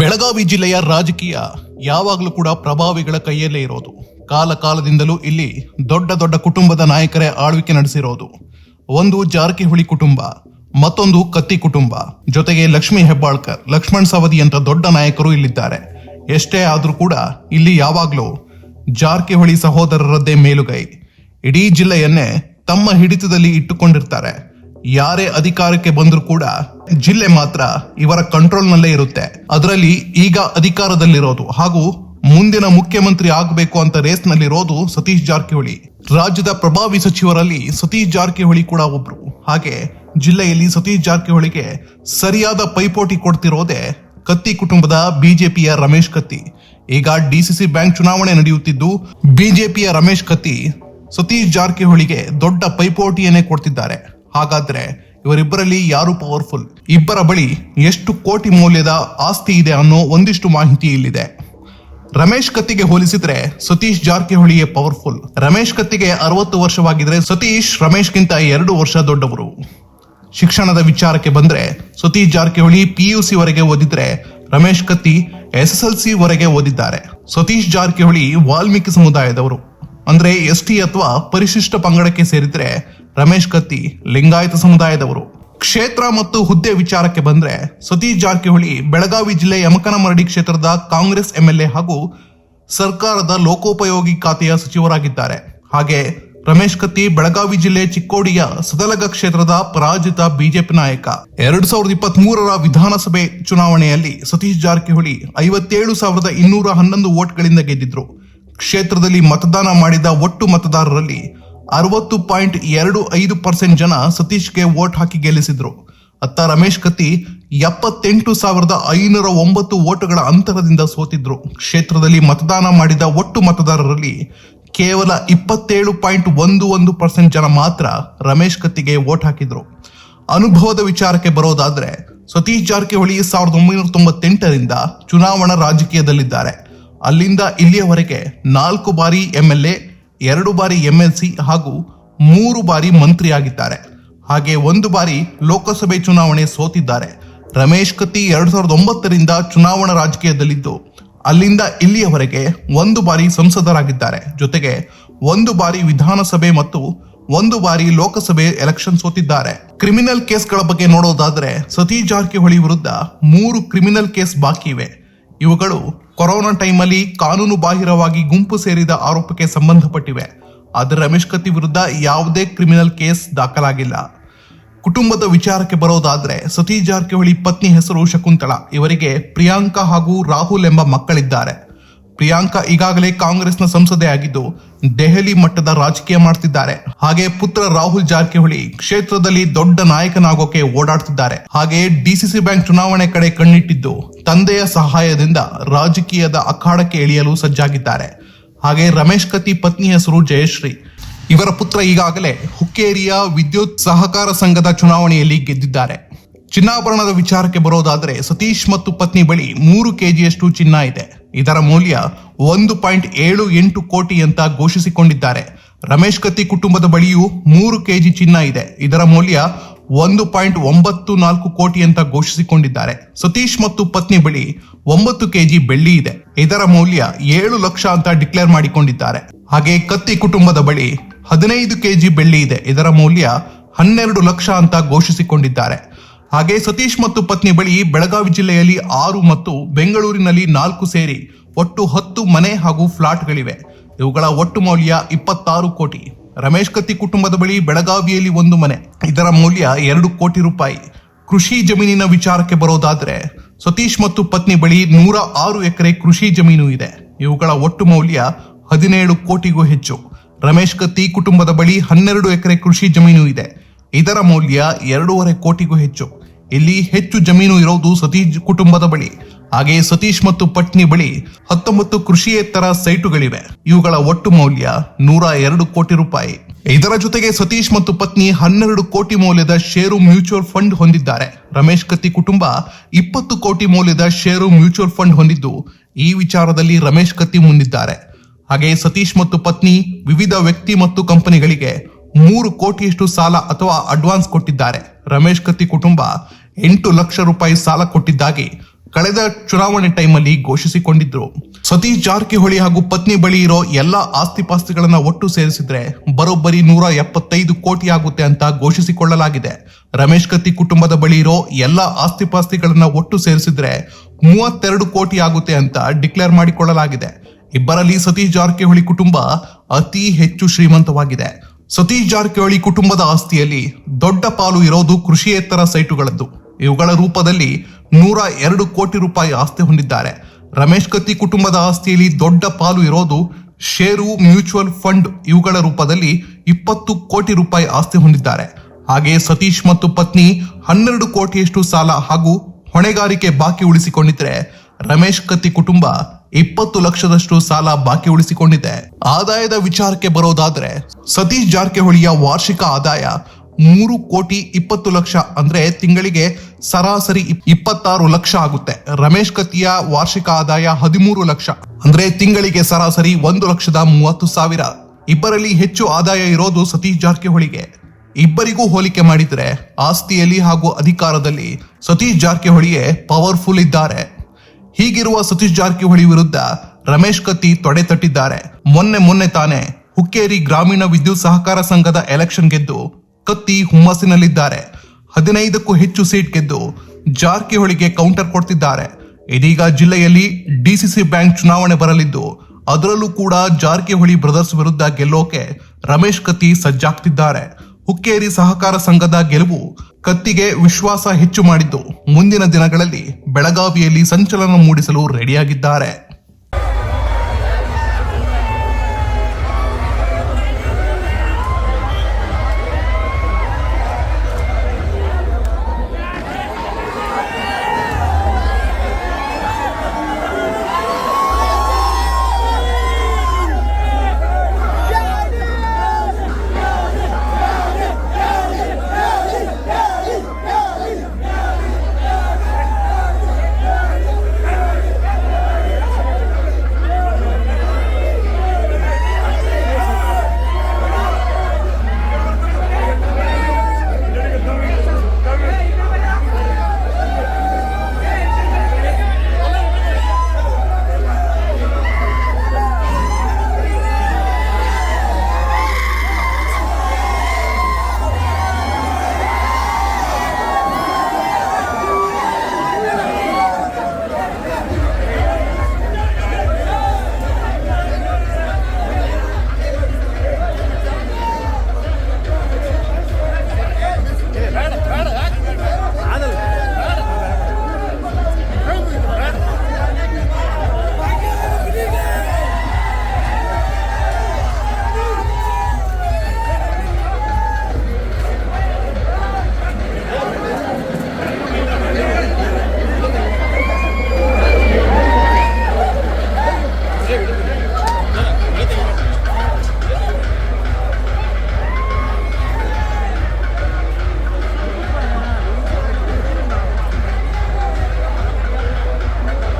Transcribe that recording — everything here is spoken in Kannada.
ಬೆಳಗಾವಿ ಜಿಲ್ಲೆಯ ರಾಜಕೀಯ ಯಾವಾಗಲೂ ಕೂಡ ಪ್ರಭಾವಿಗಳ ಕೈಯಲ್ಲೇ ಇರೋದು. ಕಾಲ ಕಾಲದಿಂದಲೂ ಇಲ್ಲಿ ದೊಡ್ಡ ದೊಡ್ಡ ಕುಟುಂಬದ ನಾಯಕರೇ ಆಳ್ವಿಕೆ ನಡೆಸಿರೋದು. ಒಂದು ಜಾರಕಿಹೊಳಿ ಕುಟುಂಬ, ಮತ್ತೊಂದು ಕತ್ತಿ ಕುಟುಂಬ. ಜೊತೆಗೆ ಲಕ್ಷ್ಮೀ ಹೆಬ್ಬಾಳ್ಕರ್, ಲಕ್ಷ್ಮಣ್ ಸವದಿ ಅಂತ ದೊಡ್ಡ ನಾಯಕರು ಇಲ್ಲಿದ್ದಾರೆ. ಎಷ್ಟೇ ಆದರೂ ಕೂಡ ಇಲ್ಲಿ ಯಾವಾಗಲೂ ಜಾರಕಿಹೊಳಿ ಸಹೋದರರದ್ದೇ ಮೇಲುಗೈ. ಇಡೀ ಜಿಲ್ಲೆಯನ್ನೇ ತಮ್ಮ ಹಿಡಿತದಲ್ಲಿ ಇಟ್ಟುಕೊಂಡಿರ್ತಾರೆ. ಯಾರೇ ಅಧಿಕಾರಕ್ಕೆ ಬಂದರೂ ಕೂಡ ಜಿಲ್ಲೆ ಮಾತ್ರ ಇವರ ಕಂಟ್ರೋಲ್ನಲ್ಲೇ ಇರುತ್ತೆ. ಅದರಲ್ಲಿ ಈಗ ಅಧಿಕಾರದಲ್ಲಿರೋದು ಹಾಗೂ ಮುಂದಿನ ಮುಖ್ಯಮಂತ್ರಿ ಆಗಬೇಕು ಅಂತ ರೇಸ್ನಲ್ಲಿರೋದು ಸತೀಶ್ ಜಾರಕಿಹೊಳಿ. ರಾಜ್ಯದ ಪ್ರಭಾವಿ ಸಚಿವರಲ್ಲಿ ಸತೀಶ್ ಜಾರಕಿಹೊಳಿ ಕೂಡ ಒಬ್ರು. ಹಾಗೆ ಜಿಲ್ಲೆಯಲ್ಲಿ ಸತೀಶ್ ಜಾರಕಿಹೊಳಿಗೆ ಸರಿಯಾದ ಪೈಪೋಟಿ ಕೊಡ್ತಿರೋದೇ ಕತ್ತಿ ಕುಟುಂಬದ ಬಿಜೆಪಿಯ ರಮೇಶ್ ಕತ್ತಿ. ಈಗ ಡಿಸಿಸಿ ಬ್ಯಾಂಕ್ ಚುನಾವಣೆ ನಡೆಯುತ್ತಿದ್ದು ಬಿಜೆಪಿಯ ರಮೇಶ್ ಕತ್ತಿ ಸತೀಶ್ ಜಾರಕಿಹೊಳಿಗೆ ದೊಡ್ಡ ಪೈಪೋಟಿಯನ್ನೇ ಕೊಡ್ತಿದ್ದಾರೆ. ಹಾಗಾದ್ರೆ ಇವರಿಬ್ಬರಲ್ಲಿ ಯಾರು ಪವರ್ಫುಲ್ ಇಬ್ಬರ ಬಳಿ ಎಷ್ಟು ಕೋಟಿ ಮೌಲ್ಯದ ಆಸ್ತಿ ಇದೆ ಅನ್ನೋ ಒಂದಿಷ್ಟು ಮಾಹಿತಿ ಇಲ್ಲಿದೆ. ರಮೇಶ್ ಕತ್ತಿಗೆ ಹೋಲಿಸಿದ್ರೆ ಸತೀಶ್ ಜಾರಕಿಹೊಳಿಯೇ ಪವರ್ಫುಲ್ ರಮೇಶ್ ಕತ್ತಿಗೆ ಅರವತ್ತು ವರ್ಷವಾಗಿದ್ರೆ ಸತೀಶ್ ರಮೇಶ್ಗಿಂತ ಎರಡು ವರ್ಷ ದೊಡ್ಡವರು. ಶಿಕ್ಷಣದ ವಿಚಾರಕ್ಕೆ ಬಂದ್ರೆ ಸತೀಶ್ ಜಾರಕಿಹೊಳಿ ಪಿಯುಸಿ ವರೆಗೆ ಓದಿದ್ರೆ Ramesh Katti S S L C ವರೆಗೆ ಓದಿದ್ದಾರೆ. ಸತೀಶ್ ಜಾರಕಿಹೊಳಿ ವಾಲ್ಮೀಕಿ ಸಮುದಾಯದವರು. ಅಂದ್ರೆ ಎಸ್ ಅಥವಾ ಪರಿಶಿಷ್ಟ ಪಂಗಡಕ್ಕೆ ಸೇರಿದ್ರೆ ರಮೇಶ್ ಕತ್ತಿ, ಲಿಂಗಾಯತ ಸಮುದಾಯದವರು. ಕ್ಷೇತ್ರ ಮತ್ತು ಹುದ್ದೆ ವಿಚಾರಕ್ಕೆ ಬಂದ್ರೆ ಸತೀಶ್ ಜಾರಕಿಹೊಳಿ ಬೆಳಗಾವಿ ಜಿಲ್ಲೆ ಯಮಕನಮರಡಿ ಕ್ಷೇತ್ರದ ಕಾಂಗ್ರೆಸ್ ಎಂಎಲ್ಎ ಹಾಗೂ ಸರ್ಕಾರದ ಲೋಕೋಪಯೋಗಿ ಖಾತೆಯ ಸಚಿವರಾಗಿದ್ದಾರೆ. ಹಾಗೆ ರಮೇಶ್ ಕತ್ತಿ ಬೆಳಗಾವಿ ಜಿಲ್ಲೆ ಚಿಕ್ಕೋಡಿಯ ಸದಲಗ ಕ್ಷೇತ್ರದ ಪರಾಜಿತ ಬಿಜೆಪಿ ನಾಯಕ. ಎರಡ್ ಸಾವಿರದ ಇಪ್ಪತ್ತ್ ಮೂರರ ವಿಧಾನಸಭೆ ಚುನಾವಣೆಯಲ್ಲಿ ಸತೀಶ್ ಜಾರಕಿಹೊಳಿ ಐವತ್ತೇಳು ಸಾವಿರದ ಇನ್ನೂರ ಹನ್ನೊಂದು ವೋಟ್ಗಳಿಂದ ಗೆದ್ದಿದ್ರು. ಕ್ಷೇತ್ರದಲ್ಲಿ ಮತದಾನ ಮಾಡಿದ ಒಟ್ಟು ಮತದಾರರಲ್ಲಿ ಅರವತ್ತು ಪಾಯಿಂಟ್ ಎರಡು ಐದು ಪರ್ಸೆಂಟ್ ಜನ ಸತೀಶ್ಗೆ ವೋಟ್ ಹಾಕಿ ಗೆಲ್ಲಿಸಿದ್ರು. ಅತ್ತ ರಮೇಶ್ ಕತ್ತಿ ಎಪ್ಪತ್ತೆಂಟು ಸಾವಿರದ ಐನೂರ ಒಂಬತ್ತು ವೋಟುಗಳ ಅಂತರದಿಂದ ಸೋತಿದ್ರು. ಕ್ಷೇತ್ರದಲ್ಲಿ ಮತದಾನ ಮಾಡಿದ ಒಟ್ಟು ಮತದಾರರಲ್ಲಿ ಕೇವಲ ಇಪ್ಪತ್ತೇಳು ಪಾಯಿಂಟ್ ಒಂದು ಒಂದು ಪರ್ಸೆಂಟ್ ಜನ ಮಾತ್ರ ರಮೇಶ್ ಕತ್ತಿಗೆ ವೋಟ್ ಹಾಕಿದ್ರು. ಅನುಭವದ ವಿಚಾರಕ್ಕೆ ಬರೋದಾದ್ರೆ ಸತೀಶ್ ಜಾರಕಿಹೊಳಿ ಸಾವಿರದ ಒಂಬೈನೂರ ತೊಂಬತ್ತೆಂಟರಿಂದ ಚುನಾವಣಾ ರಾಜಕೀಯದಲ್ಲಿದ್ದಾರೆ. ಅಲ್ಲಿಂದ ಇಲ್ಲಿಯವರೆಗೆ ನಾಲ್ಕು ಬಾರಿ ಎಂಎಲ್ಎ ಎರಡು ಬಾರಿ ಎಂಎಲ್ಸಿ ಹಾಗೂ ಮೂರು ಬಾರಿ ಮಂತ್ರಿಯಾಗಿದ್ದಾರೆ. ಹಾಗೆ ಒಂದು ಬಾರಿ ಲೋಕಸಭೆ ಚುನಾವಣೆ ಸೋತಿದ್ದಾರೆ. ರಮೇಶ್ ಕತ್ತಿ ಎರಡ್ ಸಾವಿರದ ಒಂಬತ್ತರಿಂದ ಚುನಾವಣಾ ರಾಜಕೀಯದಲ್ಲಿದ್ದು, ಅಲ್ಲಿಂದ ಇಲ್ಲಿಯವರೆಗೆ ಒಂದು ಬಾರಿ ಸಂಸದರಾಗಿದ್ದಾರೆ. ಜೊತೆಗೆ ಒಂದು ಬಾರಿ ವಿಧಾನಸಭೆ ಮತ್ತು ಒಂದು ಬಾರಿ ಲೋಕಸಭೆ ಎಲೆಕ್ಷನ್ ಸೋತಿದ್ದಾರೆ. ಕ್ರಿಮಿನಲ್ ಕೇಸ್ಗಳ ಬಗ್ಗೆ ನೋಡೋದಾದ್ರೆ ಸತೀಶ್ ಜಾರಕಿಹೊಳಿ ವಿರುದ್ಧ ಮೂರು ಕ್ರಿಮಿನಲ್ ಕೇಸ್ ಬಾಕಿ ಇವೆ. ಇವುಗಳು ಕೊರೋನಾ ಟೈಮಲ್ಲಿ ಕಾನೂನು ಬಾಹಿರವಾಗಿ ಗುಂಪು ಸೇರಿದ ಆರೋಪಕ್ಕೆ ಸಂಬಂಧಪಟ್ಟಿವೆ. ಆದರೆ ರಮೇಶ್ ಕತ್ತಿ ವಿರುದ್ಧ ಯಾವುದೇ ಕ್ರಿಮಿನಲ್ ಕೇಸ್ ದಾಖಲಾಗಿಲ್ಲ. ಕುಟುಂಬದ ವಿಚಾರಕ್ಕೆ ಬರೋದಾದ್ರೆ ಸತೀಶ್ ಜಾರಕಿಹೊಳಿ ಪತ್ನಿ ಹೆಸರು ಶಕುಂತಳ ಇವರಿಗೆ ಪ್ರಿಯಾಂಕಾ ಹಾಗೂ ರಾಹುಲ್ ಎಂಬ ಮಕ್ಕಳಿದ್ದಾರೆ. ಪ್ರಿಯಾಂಕಾ ಈಗಾಗಲೇ ಕಾಂಗ್ರೆಸ್ನ ಸಂಸದೆ ಆಗಿದ್ದು ದೆಹಲಿ ಮಟ್ಟದ ರಾಜಕೀಯ ಮಾಡ್ತಿದ್ದಾರೆ. ಹಾಗೆ ಪುತ್ರ ರಾಹುಲ್ ಜಾರಕಿಹೊಳಿ ಕ್ಷೇತ್ರದಲ್ಲಿ ದೊಡ್ಡ ನಾಯಕನಾಗೋಕೆ ಓಡಾಡ್ತಿದ್ದಾರೆ. ಹಾಗೆ ಡಿಸಿಸಿ ಬ್ಯಾಂಕ್ ಚುನಾವಣೆ ಕಡೆ ಕಣ್ಣಿಟ್ಟಿದ್ದು ತಂದೆಯ ಸಹಾಯದಿಂದ ರಾಜಕೀಯದ ಅಖಾಡಕ್ಕೆ ಇಳಿಯಲು ಸಜ್ಜಾಗಿದ್ದಾರೆ. ಹಾಗೆ ರಮೇಶ್ ಕತಿ ಪತ್ನಿ ಹೆಸರು ಜಯಶ್ರೀ. ಇವರ ಪುತ್ರ ಈಗಾಗಲೇ ಹುಕ್ಕೇರಿಯ ವಿದ್ಯುತ್ ಸಹಕಾರ ಸಂಘದ ಚುನಾವಣೆಯಲ್ಲಿ ಗೆದ್ದಿದ್ದಾರೆ. ಚಿನ್ನಾಭರಣದ ವಿಚಾರಕ್ಕೆ ಬರೋದಾದರೆ ಸತೀಶ್ ಮತ್ತು ಪತ್ನಿ ಬಳಿ ಮೂರು ಕೆಜಿಯಷ್ಟು ಚಿನ್ನ ಇದೆ. ಇದರ ಮೌಲ್ಯ ಒಂದು ಪಾಯಿಂಟ್ ಏಳು ಎಂಟು ಕೋಟಿ ಅಂತ ಘೋಷಿಸಿಕೊಂಡಿದ್ದಾರೆ. ರಮೇಶ್ ಕತ್ತಿ ಕುಟುಂಬದ ಬಳಿಯೂ ಮೂರು ಕೆಜಿ ಚಿನ್ನ ಇದೆ. ಇದರ ಮೌಲ್ಯ ಒಂದು ಪಾಯಿಂಟ್ ಒಂಬತ್ತು ನಾಲ್ಕು ಕೋಟಿ ಅಂತ ಘೋಷಿಸಿಕೊಂಡಿದ್ದಾರೆ. ಸತೀಶ್ ಮತ್ತು ಪತ್ನಿ ಬಳಿ ಒಂಬತ್ತು ಕೆಜಿ ಬೆಳ್ಳಿ ಇದೆ. ಇದರ ಮೌಲ್ಯ ಏಳು ಲಕ್ಷ ಅಂತ ಡಿಕ್ಲೇರ್ ಮಾಡಿಕೊಂಡಿದ್ದಾರೆ. ಹಾಗೆ ಕತ್ತಿ ಕುಟುಂಬದ ಬಳಿ ಹದಿನೈದು ಕೆಜಿ ಬೆಳ್ಳಿ ಇದೆ. ಇದರ ಮೌಲ್ಯ ಹನ್ನೆರಡು ಲಕ್ಷ ಅಂತ ಘೋಷಿಸಿಕೊಂಡಿದ್ದಾರೆ. ಹಾಗೆ ಸತೀಶ್ ಮತ್ತು ಪತ್ನಿ ಬಳಿ ಬೆಳಗಾವಿ ಜಿಲ್ಲೆಯಲ್ಲಿ ಆರು ಮತ್ತು ಬೆಂಗಳೂರಿನಲ್ಲಿ ನಾಲ್ಕು ಸೇರಿ ಒಟ್ಟು ಹತ್ತು ಮನೆ ಹಾಗೂ ಫ್ಲಾಟ್ಗಳಿವೆ. ಇವುಗಳ ಒಟ್ಟು ಮೌಲ್ಯ ಇಪ್ಪತ್ತಾರು ಕೋಟಿ. ರಮೇಶ್ ಕತ್ತಿ ಕುಟುಂಬದ ಬಳಿ ಬೆಳಗಾವಿಯಲ್ಲಿ ಒಂದು ಮನೆ. ಇದರ ಮೌಲ್ಯ ಎರಡು ಕೋಟಿ ರೂಪಾಯಿ. ಕೃಷಿ ಜಮೀನಿನ ವಿಚಾರಕ್ಕೆ ಬರೋದಾದ್ರೆ ಸತೀಶ್ ಮತ್ತು ಪತ್ನಿ ಬಳಿ ನೂರ ಆರು ಎಕರೆ ಕೃಷಿ ಜಮೀನು ಇದೆ. ಇವುಗಳ ಒಟ್ಟು ಮೌಲ್ಯ ಹದಿನೇಳು ಕೋಟಿಗೂ ಹೆಚ್ಚು. ರಮೇಶ್ ಕತ್ತಿ ಕುಟುಂಬದ ಬಳಿ ಹನ್ನೆರಡು ಎಕರೆ ಕೃಷಿ ಜಮೀನು ಇದೆ. ಇದರ ಮೌಲ್ಯ ಎರಡೂವರೆ ಕೋಟಿಗೂ ಹೆಚ್ಚು. ಇಲ್ಲಿ ಹೆಚ್ಚು ಜಮೀನು ಇರೋದು ಸತೀಶ್ ಕುಟುಂಬದ ಬಳಿ. ಹಾಗೆ ಸತೀಶ್ ಮತ್ತು ಪತ್ನಿ ಬಳಿ ಹತ್ತೊಂಬತ್ತು ಕೃಷಿಯೇತರ ಸೈಟುಗಳಿವೆ. ಇವುಗಳ ಒಟ್ಟು ಮೌಲ್ಯ ನೂರ ಎರಡು ಕೋಟಿ ರೂಪಾಯಿ. ಇದರ ಜೊತೆಗೆ ಸತೀಶ್ ಮತ್ತು ಪತ್ನಿ ಹನ್ನೆರಡು ಕೋಟಿ ಮೌಲ್ಯದ ಷೇರು ಮ್ಯೂಚುವಲ್ ಫಂಡ್ ಹೊಂದಿದ್ದಾರೆ. ರಮೇಶ್ ಕತ್ತಿ ಕುಟುಂಬ ಇಪ್ಪತ್ತು ಕೋಟಿ ಮೌಲ್ಯದ ಷೇರು ಮ್ಯೂಚುವಲ್ ಫಂಡ್ ಹೊಂದಿದ್ದು, ಈ ವಿಚಾರದಲ್ಲಿ ರಮೇಶ್ ಕತ್ತಿ ಮುಂದಿದ್ದಾರೆ. ಹಾಗೆ ಸತೀಶ್ ಮತ್ತು ಪತ್ನಿ ವಿವಿಧ ವ್ಯಕ್ತಿ ಮತ್ತು ಕಂಪನಿಗಳಿಗೆ ಮೂರು ಕೋಟಿಯಷ್ಟು ಸಾಲ ಅಥವಾ ಅಡ್ವಾನ್ಸ್ ಕೊಟ್ಟಿದ್ದಾರೆ. ರಮೇಶ್ ಕತ್ತಿ ಕುಟುಂಬ ಎಂಟು ಲಕ್ಷ ರೂಪಾಯಿ ಸಾಲ ಕೊಟ್ಟಿದ್ದಾಗಿ ಕಳೆದ ಚುನಾವಣೆ ಟೈಮಲ್ಲಿ ಘೋಷಿಸಿಕೊಂಡಿದ್ರು. ಸತೀಶ್ ಜಾರಕಿಹೊಳಿ ಹಾಗೂ ಪತ್ನಿ ಬಳಿ ಇರೋ ಎಲ್ಲ ಆಸ್ತಿಪಾಸ್ತಿಗಳನ್ನ ಒಟ್ಟು ಸೇರಿಸಿದ್ರೆ ಬರೋಬ್ಬರಿ ನೂರ ಎಪ್ಪತ್ತೈದು ಕೋಟಿ ಆಗುತ್ತೆ ಅಂತ ಘೋಷಿಸಿಕೊಳ್ಳಲಾಗಿದೆ. ರಮೇಶ್ ಕತ್ತಿ ಕುಟುಂಬದ ಬಳಿ ಇರೋ ಎಲ್ಲ ಆಸ್ತಿಪಾಸ್ತಿಗಳನ್ನ ಒಟ್ಟು ಸೇರಿಸಿದ್ರೆ ಮೂವತ್ತೆರಡು ಕೋಟಿ ಆಗುತ್ತೆ ಅಂತ ಡಿಕ್ಲೇರ್ ಮಾಡಿಕೊಳ್ಳಲಾಗಿದೆ. ಇಬ್ಬರಲ್ಲಿ ಸತೀಶ್ ಜಾರಕಿಹೊಳಿ ಕುಟುಂಬ ಅತಿ ಹೆಚ್ಚು ಶ್ರೀಮಂತವಾಗಿದೆ. ಸತೀಶ್ ಜಾರಕಿಹೊಳಿ ಕುಟುಂಬದ ಆಸ್ತಿಯಲ್ಲಿ ದೊಡ್ಡ ಪಾಲು ಇರೋದು ಕೃಷಿಯೇತರ ಸೈಟುಗಳದ್ದು. ಇವುಗಳ ರೂಪದಲ್ಲಿ ನೂರ ಎರಡು ಕೋಟಿ ರೂಪಾಯಿ ಆಸ್ತಿ ಹೊಂದಿದ್ದಾರೆ. ರಮೇಶ್ ಕತ್ತಿ ಕುಟುಂಬದ ಆಸ್ತಿಯಲ್ಲಿ ದೊಡ್ಡ ಪಾಲು ಇರೋದು ಷೇರು ಮ್ಯೂಚುವಲ್ ಫಂಡ್ ಇವುಗಳ ರೂಪದಲ್ಲಿ ಇಪ್ಪತ್ತು ಕೋಟಿ ರೂಪಾಯಿ ಆಸ್ತಿ ಹೊಂದಿದ್ದಾರೆ. ಹಾಗೆ ಸತೀಶ್ ಮತ್ತು ಪತ್ನಿ ಹನ್ನೆರಡು ಕೋಟಿಯಷ್ಟು ಸಾಲ ಹಾಗೂ ಹೊಣೆಗಾರಿಕೆ ಬಾಕಿ ಉಳಿಸಿಕೊಂಡಿದ್ರೆ ರಮೇಶ್ ಕತ್ತಿ ಕುಟುಂಬ ಇಪ್ಪತ್ತು ಲಕ್ಷದಷ್ಟು ಸಾಲ ಬಾಕಿ ಉಳಿಸಿಕೊಂಡಿದೆ. ಆದಾಯದ ವಿಚಾರಕ್ಕೆ ಬರೋದಾದ್ರೆ ಸತೀಶ್ ಜಾರಕಿಹೊಳಿಯ ವಾರ್ಷಿಕ ಆದಾಯ ಮೂರು ಕೋಟಿ ಇಪ್ಪತ್ತು ಲಕ್ಷ ಅಂದ್ರೆ ತಿಂಗಳಿಗೆ ಸರಾಸರಿ ಇಪ್- ಇಪ್ಪತ್ತಾರು ಲಕ್ಷ ಆಗುತ್ತೆ. ರಮೇಶ್ ಕತ್ತಿಯ ವಾರ್ಷಿಕ ಆದಾಯ ಹದಿಮೂರು ಲಕ್ಷ. ಅಂದ್ರೆ ತಿಂಗಳಿಗೆ ಸರಾಸರಿ ಒಂದು ಲಕ್ಷದ ಮೂವತ್ತು ಸಾವಿರ. ಇಬ್ಬರಲ್ಲಿ ಹೆಚ್ಚು ಆದಾಯ ಇರೋದು ಸತೀಶ್ ಜಾರಕಿಹೊಳಿಗೆ. ಇಬ್ಬರಿಗೂ ಹೋಲಿಕೆ ಮಾಡಿದ್ರೆ ಆಸ್ತಿಯಲ್ಲಿ ಹಾಗೂ ಅಧಿಕಾರದಲ್ಲಿ ಸತೀಶ್ ಜಾರಕಿಹೊಳಿಯೇ ಪವರ್ಫುಲ್ ಇದ್ದಾರೆ. ಹೀಗಿರುವ ಸತೀಶ್ ಜಾರಕಿಹೊಳಿ ವಿರುದ್ಧ ರಮೇಶ್ ಕತ್ತಿ ತೊಡೆ ತಟ್ಟಿದ್ದಾರೆ. ಮೊನ್ನೆ ಮೊನ್ನೆ ತಾನೇ ಹುಕ್ಕೇರಿ ಗ್ರಾಮೀಣ ವಿದ್ಯುತ್ ಸಹಕಾರ ಸಂಘದ ಎಲೆಕ್ಷನ್ ಗೆದ್ದು ಕತ್ತಿ ಹುಮ್ಮಸ್ಸಿನಲ್ಲಿದ್ದಾರೆ. ಹದಿನೈದಕ್ಕೂ ಹೆಚ್ಚು ಸೀಟ್ ಗೆದ್ದು ಜಾರಕಿಹೊಳಿಗೆ ಕೌಂಟರ್ ಕೊಡ್ತಿದ್ದಾರೆ. ಇದೀಗ ಜಿಲ್ಲೆಯಲ್ಲಿ ಡಿಸಿಸಿ ಬ್ಯಾಂಕ್ ಚುನಾವಣೆ ಬರಲಿದ್ದು, ಅದರಲ್ಲೂ ಕೂಡ ಜಾರಕಿಹೊಳಿ ಬ್ರದರ್ಸ್ ವಿರುದ್ಧ ಗೆಲ್ಲೋಕೆ ರಮೇಶ್ ಕತ್ತಿ ಸಜ್ಜಾಗ್ತಿದ್ದಾರೆ. ಹುಕ್ಕೇರಿ ಸಹಕಾರ ಸಂಘದ ಗೆಲುವು ಕತ್ತಿಗೆ ವಿಶ್ವಾಸ ಹೆಚ್ಚು ಮಾಡಿದ್ದು, ಮುಂದಿನ ದಿನಗಳಲ್ಲಿ ಬೆಳಗಾವಿಯಲ್ಲಿ ಸಂಚಲನ ಮೂಡಿಸಲು ರೆಡಿಯಾಗಿದ್ದಾರೆ.